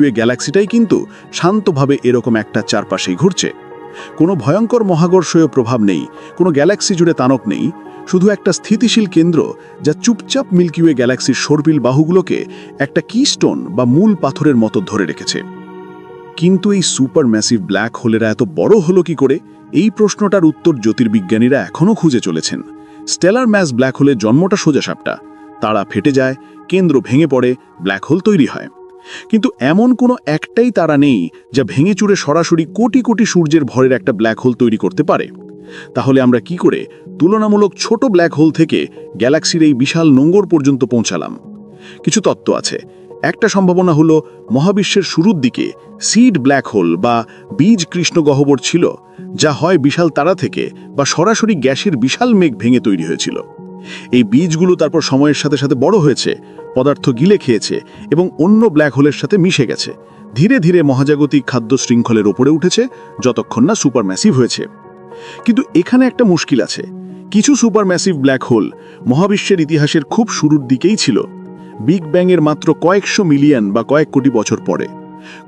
গ্যালাক্সিটাই কিন্তু শান্তভাবে এরকম একটা চারপাশেই ঘুরছে। কোনো ভয়ঙ্কর মহাকর্ষীয় প্রভাব নেই, কোনো গ্যালাক্সি জুড়ে তানক নেই, শুধু একটা স্থিতিশীল কেন্দ্র যা চুপচাপ মিল্কিওয়ে গ্যালাক্সির সর্পিল বাহুগুলোকে একটা কিস্টোন বা মূল পাথরের মতো ধরে রেখেছে। কিন্তু এই সুপার ম্যাসিভ ব্ল্যাক হোলেরা এত বড় হলো কি করে? এই প্রশ্নটার উত্তর জ্যোতির্বিজ্ঞানীরা এখনও খুঁজে চলেছেন। স্টেলার ম্যাস ব্ল্যাক হোলের জন্মটা সোজাসাপটা। তারা ফেটে যায়, কেন্দ্র ভেঙে পড়ে, ব্ল্যাক হোল তৈরি হয়। কিন্তু এমন কোনো একটাই তারা নেই যা ভেঙে চুরে সরাসরি কোটি কোটি সূর্যের ভরের একটা ব্ল্যাক হোল তৈরি করতে পারে। তাহলে আমরা কি করে তুলনামূলক ছোট ব্ল্যাক হোল থেকে গ্যালাক্সির এই বিশাল নোঙ্গর পর্যন্ত পৌঁছালাম? কিছু তত্ত্ব আছে। একটা সম্ভাবনা হলো মহাবিশ্বের শুরুর দিকে সিড ব্ল্যাক হোল বা বীজ কৃষ্ণ গহ্বর ছিল, যা হয় বিশাল তারা থেকে বা সরাসরি গ্যাসের বিশাল মেঘ ভেঙে তৈরি হয়েছিল। এই বীজগুলো তারপর সময়ের সাথে সাথে বড় হয়েছে, পদার্থ গিলে খেয়েছে এবং অন্য ব্ল্যাক হোলের সাথে মিশে গেছে। ধীরে ধীরে মহাজাগতিক খাদ্য শৃঙ্খলের ওপরে উঠেছে, যতক্ষণ না সুপার ম্যাসিভ হয়েছে। কিন্তু এখানে একটা মুশকিল আছে। কিছু সুপার ম্যাসিভ ব্ল্যাক হোল মহাবিশ্বের ইতিহাসের খুব শুরুর দিকেই ছিল। বিগ ব্যাংয়ের মাত্র কয়েকশো মিলিয়ন বা কয়েক কোটি বছর পরে।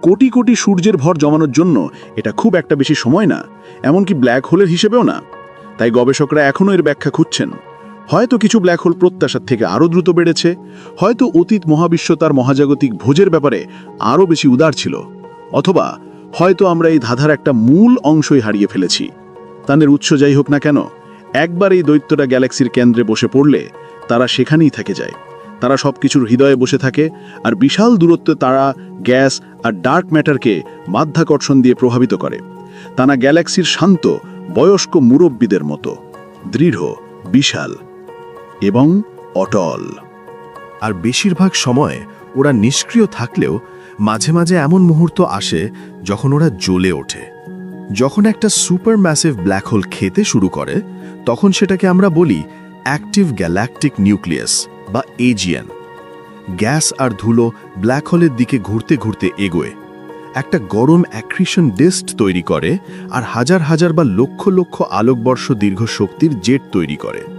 কোটি কোটি সূর্যের ভর জমানোর জন্য এটা খুব একটা বেশি সময় না, এমনকি ব্ল্যাক হোলের হিসেবেও না। তাই গবেষকরা এখনও এর ব্যাখ্যা খুঁজছেন। হয়তো কিছু ব্ল্যাক হোল প্রত্যাশার থেকে আরও দ্রুত বেড়েছে, হয়তো অতীত মহাবিশ্ব তার মহাজাগতিক ভোজের ব্যাপারে আরও বেশি উদার ছিল, অথবা হয়তো আমরা এই ধাঁধার একটা মূল অংশই হারিয়ে ফেলেছি। তাদের উৎস যাই হোক না কেন, একবার এই দৈত্যটা গ্যালাক্সির কেন্দ্রে বসে পড়লে তারা সেখানেই থেকে যায়। তারা সব কিছুর হৃদয়ে বসে থাকে আর বিশাল দূরত্বে তারা গ্যাস আর ডার্ক ম্যাটারকে মাধ্যাকর্ষণ দিয়ে প্রভাবিত করে। তারা গ্যালাক্সির শান্ত, বয়স্ক মুরব্বীদের মতো, দৃঢ়, বিশাল। এবং অটল। আর বেশিরভাগ সময় ওরা নিষ্ক্রিয় থাকলেও মাঝে মাঝে এমন মুহূর্ত আসে যখন ওরা জ্বলে ওঠে। যখন একটা সুপার ম্যাসিভ ব্ল্যাক হোল খেতে শুরু করে, তখন সেটাকে আমরা বলি অ্যাক্টিভ গ্যালাকটিক নিউক্লিয়াস বা এজিয়ান গ্যাস আর ধুলো ব্ল্যাক হোলের দিকে ঘুরতে ঘুরতে এগোয়। একটা গরম অ্যাক্রিশন ডিস্ট তৈরি করে আর হাজার হাজার বা লক্ষ লক্ষ আলোকবর্ষ দীর্ঘ শক্তির জেট তৈরি করে।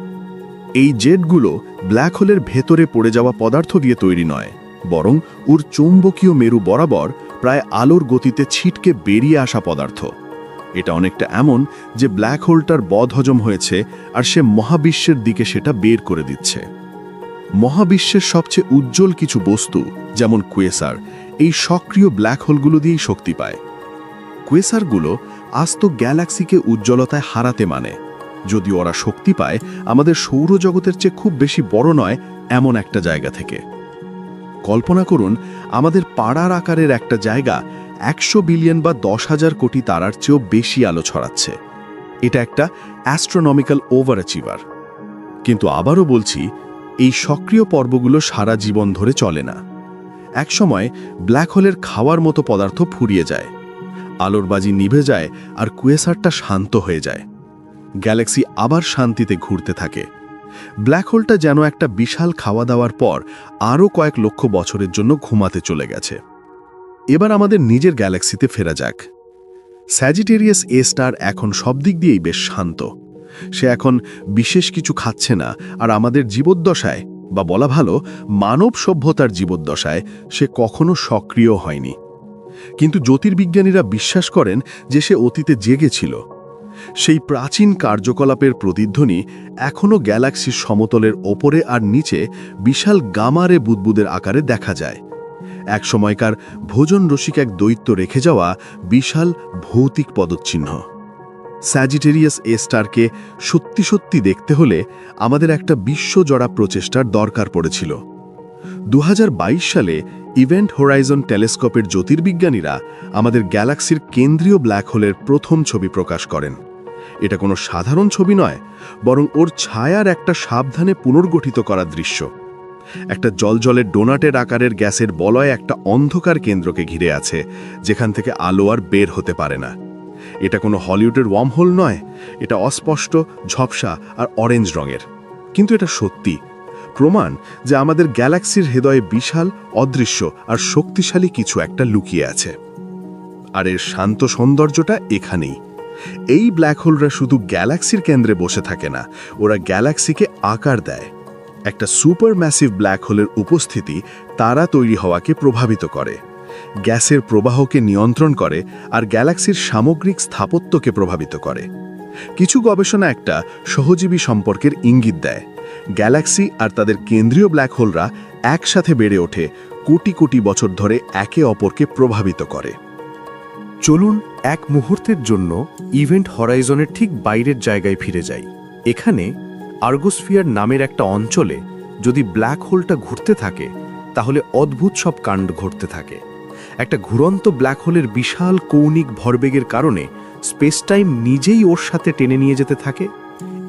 এই জেটগুলো ব্ল্যাক হোলের ভেতরে পড়ে যাওয়া পদার্থ দিয়ে তৈরি নয়, বরং ওর চৌম্বকীয় মেরু বরাবর প্রায় আলোর গতিতে ছিটকে বেরিয়ে আসা পদার্থ। এটা অনেকটা এমন যে ব্ল্যাক হোলটার বদহজম হয়েছে আর সে মহাবিশ্বের দিকে সেটা বের করে দিচ্ছে। মহাবিশ্বের সবচেয়ে উজ্জ্বল কিছু বস্তু, যেমন কুয়েসার, এই সক্রিয় ব্ল্যাক হোলগুলো দিয়েই শক্তি পায়। কুয়েসারগুলো আস্ত গ্যালাক্সিকে উজ্জ্বলতায় হারাতে মানে যদি ওরা শক্তি পায়, আমাদের সৌরজগতের চেয়ে খুব বেশি বড় নয় এমন একটা জায়গা থেকে। কল্পনা করুন, আমাদের পাড়ার আকারের একটা জায়গা একশো বিলিয়ন বা দশ হাজার কোটি তারার চেয়েও বেশি আলো ছড়াচ্ছে। এটা একটা অ্যাস্ট্রোনমিক্যাল ওভার অ্যাচিভার কিন্তু আবারও বলছি, এই সক্রিয় পর্বগুলো সারা জীবন ধরে চলে না। একসময় ব্ল্যাক হোলের খাওয়ার মতো পদার্থ ফুরিয়ে যায়। আলোর বাজি নিভে যায় আর কুয়েসারটা শান্ত হয়ে যায়। গ্যালাক্সি আবার শান্তিতে ঘুরতে থাকে। ব্ল্যাক হোলটা যেন একটা বিশাল খাওয়া দাওয়ার পর আরও কয়েক লক্ষ বছরের জন্য ঘুমাতে চলে গেছে। এবার আমাদের নিজের গ্যালাক্সিতে ফেরা যাক। স্যাজিটেরিয়াস এ স্টার এখন সব দিক দিয়েই বেশ শান্ত। সে এখন বিশেষ কিছু খাচ্ছে না, আর আমাদের জীবদ্দশায়, বা বলা ভালো, মানব সভ্যতার জীবদ্দশায় সে কখনো সক্রিয় হয়নি। কিন্তু জ্যোতির্বিজ্ঞানীরা বিশ্বাস করেন যে সে অতীতে জেগেছিল। সেই প্রাচীন কার্যকলাপের প্রতিধ্বনি এখনও গ্যালাক্সির সমতলের ওপরে আর নিচে বিশাল গামারে বুদবুদের আকারে দেখা যায়। এক সময়কার ভোজন রসিক এক দৈত্য রেখে যাওয়া বিশাল ভৌতিক পদচ্চিহ্ন স্যাজিটেরিয়াস এ স্টারকে সত্যি সত্যি দেখতে হলে আমাদের একটা বিশ্বজোড়া প্রচেষ্টার দরকার পড়েছিল। দু হাজার বাইশ সালে ইভেন্ট হোরাইজন টেলিস্কোপের জ্যোতির্বিজ্ঞানীরা আমাদের গ্যালাক্সির কেন্দ্রীয় ব্ল্যাক হোলের প্রথম ছবি প্রকাশ করেন। এটা কোনো সাধারণ ছবি নয়, বরং ওর ছায়ার একটা সাবধানে পুনর্গঠিত করা দৃশ্য। একটা জলজলের ডোনাটের আকারের গ্যাসের বলয় একটা অন্ধকার কেন্দ্রকে ঘিরে আছে, যেখান থেকে আলো আর বের হতে পারে না। এটা কোনো হলিউডের ওয়ার্মহোল নয়, এটা অস্পষ্ট, ঝপসা আর অরেঞ্জ রঙের। কিন্তু এটা সত্যি। প্রমাণ যে আমাদের গ্যালাক্সির হৃদয়ে বিশাল, অদৃশ্য আর শক্তিশালী কিছু একটা লুকিয়ে আছে। আর এর শান্ত সৌন্দর্যটা এখানেই। এই ব্ল্যাক হোলরা শুধু গ্যালাক্সির কেন্দ্রে বসে থাকে না, ওরা গ্যালাক্সিকে আকার দেয়। একটা সুপার ম্যাসিভ ব্ল্যাক হোলের উপস্থিতি তারা তৈরি হওয়াকে প্রভাবিত করে। গ্যাসের প্রবাহকে নিয়ন্ত্রণ করে আর গ্যালাক্সির সামগ্রিক স্থাপত্যকে প্রভাবিত করে। কিছু গবেষণা একটা সহজীবী সম্পর্কের ইঙ্গিত দেয়। গ্যালাক্সি আর তাদের কেন্দ্রীয় ব্ল্যাক হোলরা একসাথে বেড়ে ওঠে কোটি কোটি বছর ধরে একে অপরকে প্রভাবিত করে। চলুন এক মুহূর্তের জন্য ইভেন্ট হরাইজনের ঠিক বাইরের জায়গায় ফিরে যাই। এখানে আর্গোস্ফিয়ার নামের একটা অঞ্চলে যদি ব্ল্যাক হোলটা ঘুরতে থাকে, তাহলে অদ্ভুত সব কাণ্ড ঘটতে থাকে। একটা ঘুরন্ত ব্ল্যাক হোলের বিশাল কৌণিক ভরবেগের কারণে স্পেস টাইম নিজেই ওর সাথে টেনে নিয়ে যেতে থাকে।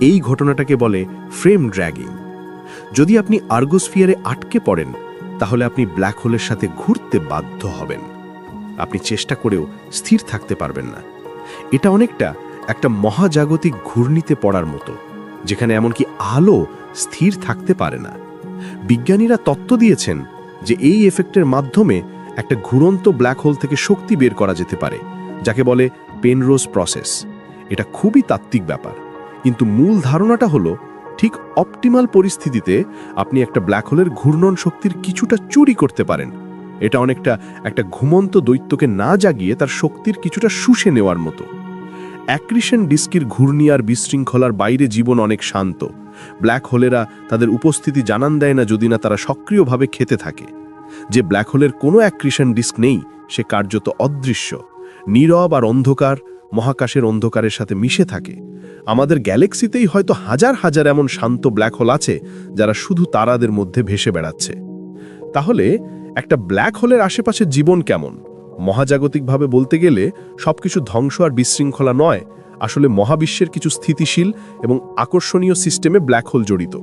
এই ঘটনাটাকে বলে ফ্রেম ড্র্যাগিং। যদি আপনি আর্গোস্ফিয়ারে আটকে পড়েন, তাহলে আপনি ব্ল্যাক হোলের সাথে ঘুরতে বাধ্য হবেন। আপনি চেষ্টা করেও স্থির থাকতে পারবেন না। এটা অনেকটা একটা মহাজাগতিক ঘূর্ণিতে পড়ার মতো, যেখানে এমনকি আলো স্থির থাকতে পারে না। বিজ্ঞানীরা তত্ত্ব দিয়েছেন যে এই এফেক্টের মাধ্যমে একটা ঘুরন্ত ব্ল্যাক হোল থেকে শক্তি বের করা যেতে পারে, যাকে বলে পেনরোজ প্রসেস। এটা খুবই তাত্ত্বিক ব্যাপার, কিন্তু মূল ধারণাটা হলো, ঠিক অপটিমাল পরিস্থিতিতে আপনি একটা ব্ল্যাক হোলের ঘূর্ণন শক্তির কিছুটা চুরি করতে পারেন এটা অনেকটা একটা ঘুমন্ত দৈত্যকে না জাগিয়ে তার শক্তির কিছুটা শুষে নেওয়ার মতো। অ্যাক্রিশন ডিস্কির ঘূর্ণি আর বিশৃঙ্খলার বাইরে জীবন অনেক শান্ত। ব্ল্যাক হোলেরা তাদের উপস্থিতি জানান দেয় না যদি না তারা সক্রিয়ভাবে খেতে থাকে। যে ব্ল্যাক হোলের কোনো অ্যাক্রিশন ডিস্ক নেই, সে কার্যত অদৃশ্য। নীরব আর অন্ধকার, মহাকাশের অন্ধকারের সাথে মিশে থাকে। আমাদের গ্যালাক্সিতেই হয়তো হাজার হাজার এমন শান্ত ব্ল্যাক হোল আছে, যারা শুধু তারাদের মধ্যে ভেসে বেড়াচ্ছে। তাহলে একটা ব্ল্যাক হোলের আশেপাশে জীবন কেমন? মহাজাগতিকভাবে বলতে গেলে, সবকিছু ধ্বংস আর বিশৃঙ্খলা নয়। আসলে মহাবিশ্বের কিছু স্থিতিশীল এবং আকর্ষণীয় সিস্টেমে ব্ল্যাক হোল জড়িত।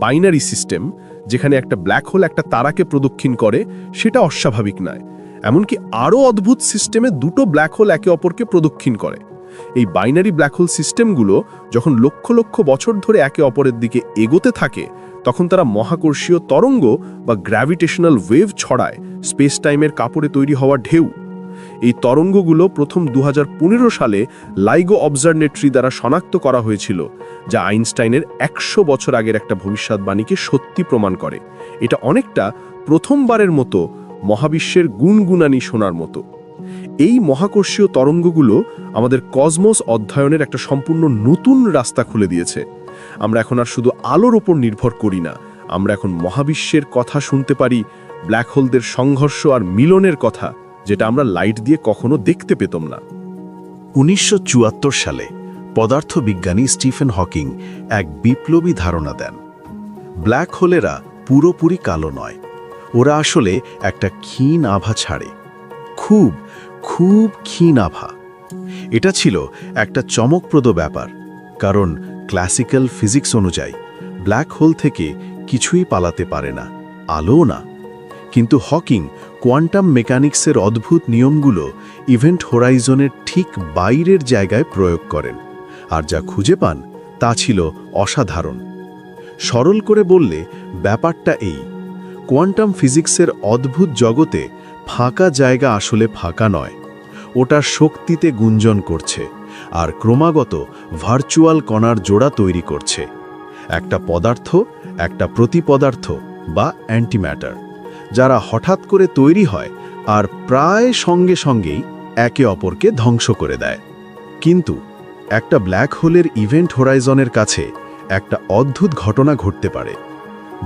বাইনারি সিস্টেম, যেখানে একটা ব্ল্যাক হোল একটা তারাকে প্রদক্ষিণ করে, সেটা অস্বাভাবিক নয়। এমনকি আরও অদ্ভুত সিস্টেমে দুটো ব্ল্যাক হোল একে অপরকে প্রদক্ষিণ করে। এই বাইনারি ব্ল্যাক হোল সিস্টেমগুলো যখন লক্ষ লক্ষ বছর ধরে একে অপরের দিকে এগোতে থাকে তখন তারা মহাকর্ষীয় তরঙ্গ বা গ্র্যাভিটেশনাল ওয়েভ ছড়ায় স্পেস টাইমের কাপড়ে তৈরি হওয়া ঢেউ। এই তরঙ্গগুলো প্রথম দু হাজার পনেরো সালে লাইগো অবজারনেট্রি দ্বারা শনাক্ত করা হয়েছিল, যা আইনস্টাইনের একশো বছর আগের একটা ভবিষ্যৎবাণীকে সত্যি প্রমাণ করে। এটা অনেকটা প্রথমবারের মতো মহাবিশ্বের গুণগুণানি শোনার মতো। এই মহাকর্ষীয় তরঙ্গগুলো আমাদের কসমোস অধ্যয়নের একটা সম্পূর্ণ নতুন রাস্তা খুলে দিয়েছে। আমরা এখন আর শুধু আলোর ওপর নির্ভর করি না, আমরা এখন মহাবিশ্বের কথা শুনতে পারি ব্ল্যাক হোলদের সংঘর্ষ আর মিলনের কথা, যেটা আমরা লাইট দিয়ে কখনো দেখতে পেতাম না। উনিশশো চুয়াত্তর সালে পদার্থবিজ্ঞানী স্টিফেন হকিং এক বিপ্লবী ধারণা দেন। ব্ল্যাক হোলেরা পুরোপুরি কালো নয়, ওরা আসলে একটা ক্ষীণ আভা ছাড়ে, খুব খুব ক্ষীণ আভা। এটা ছিল একটা চমকপ্রদ ব্যাপার, কারণ ক্লাসিক্যাল ফিজিক্স অনুযায়ী, ব্ল্যাক হোল থেকে কিছুই পালাতে পারে না, আলোও না। কিন্তু হকিং কোয়ান্টাম মেকানিক্সের অদ্ভুত নিয়মগুলো ইভেন্ট হোরাইজনের ঠিক বাইরের জায়গায় প্রয়োগ করেন, আর যা খুঁজে পান তা ছিল অসাধারণ। সরল করে বললে, ব্যাপারটা এই, কোয়ান্টাম ফিজিক্সের অদ্ভুত জগতে ফাঁকা জায়গা আসলে ফাঁকা নয় ওটা শক্তিতে গুঞ্জন করছে। আর ক্রমাগত ভার্চুয়াল কণার জোড়া তৈরি করছে। একটা পদার্থ, একটা প্রতিপদার্থ বা অ্যান্টিম্যাটার, যারা হঠাৎ করে তৈরি হয় আর প্রায় সঙ্গে সঙ্গেই একে অপরকে ধ্বংস করে দেয়। কিন্তু একটা ব্ল্যাক হোলের ইভেন্ট হোরাইজনের কাছে একটা অদ্ভুত ঘটনা ঘটতে পারে।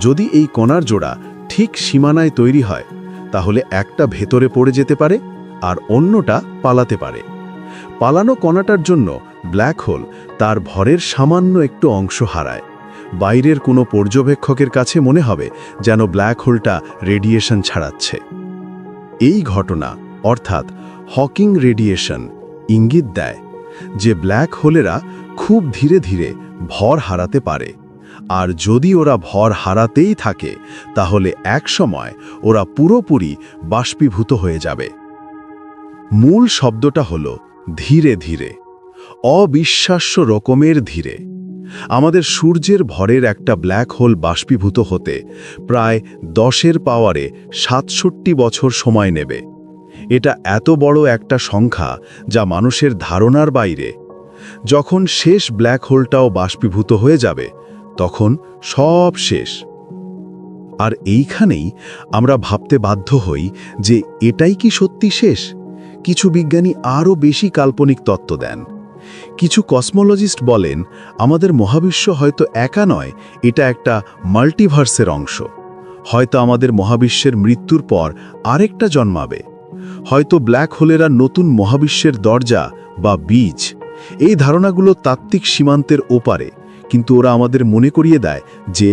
যদি এই কণার জোড়া ঠিক সীমানায় তৈরি হয়, তাহলে একটা ভেতরে পড়ে যেতে পারে আর অন্যটা পালাতে পারে। পালানো কণাটার জন্য ব্ল্যাক হোল তার ভরের সামান্য একটু অংশ হারায়। বাইরের কোনো পর্যবেক্ষকের কাছে মনে হবে যেন ব্ল্যাক হোলটা রেডিয়েশন ছাড়াচ্ছে। এই ঘটনা, অর্থাৎ হকিং রেডিয়েশন, ইঙ্গিত দেয় যে ব্ল্যাক হোলেরা খুব ধীরে ধীরে ভর হারাতে পারে। আর যদি ওরা ভর হারাতেই থাকে, তাহলে এক সময় ওরা পুরোপুরি বাষ্পীভূত হয়ে যাবে। মূল শব্দটা হল ধীরে ধীরে, অবিশ্বাস্য রকমের ধীরে। আমাদের সূর্যের ভরের একটা ব্ল্যাক হোল বাষ্পীভূত হতে প্রায় দশের পাওয়ারে সাতষট্টি বছর সময় নেবে। এটা এত বড় একটা সংখ্যা যা মানুষের ধারণার বাইরে। যখন শেষ ব্ল্যাক হোলটাও বাষ্পীভূত হয়ে যাবে, তখন সব শেষ। আর এইখানেই আমরা ভাবতে বাধ্য হই যে এটাই কি সত্যি শেষ? কিছু বিজ্ঞানী আরও বেশি কাল্পনিক তত্ত্ব দেন। কিছু কসমোলজিস্ট বলেন, আমাদের মহাবিশ্ব হয়তো একা নয়, এটা একটা মাল্টিভার্সের অংশ। হয়তো আমাদের মহাবিশ্বের মৃত্যুর পর আরেকটা জন্মাবে। হয়তো ব্ল্যাক হোলেরা নতুন মহাবিশ্বের দরজা বা বীজ। এই ধারণাগুলো তাত্ত্বিক সীমান্তের ওপারে, কিন্তু ওরা আমাদের মনে করিয়ে দেয় যে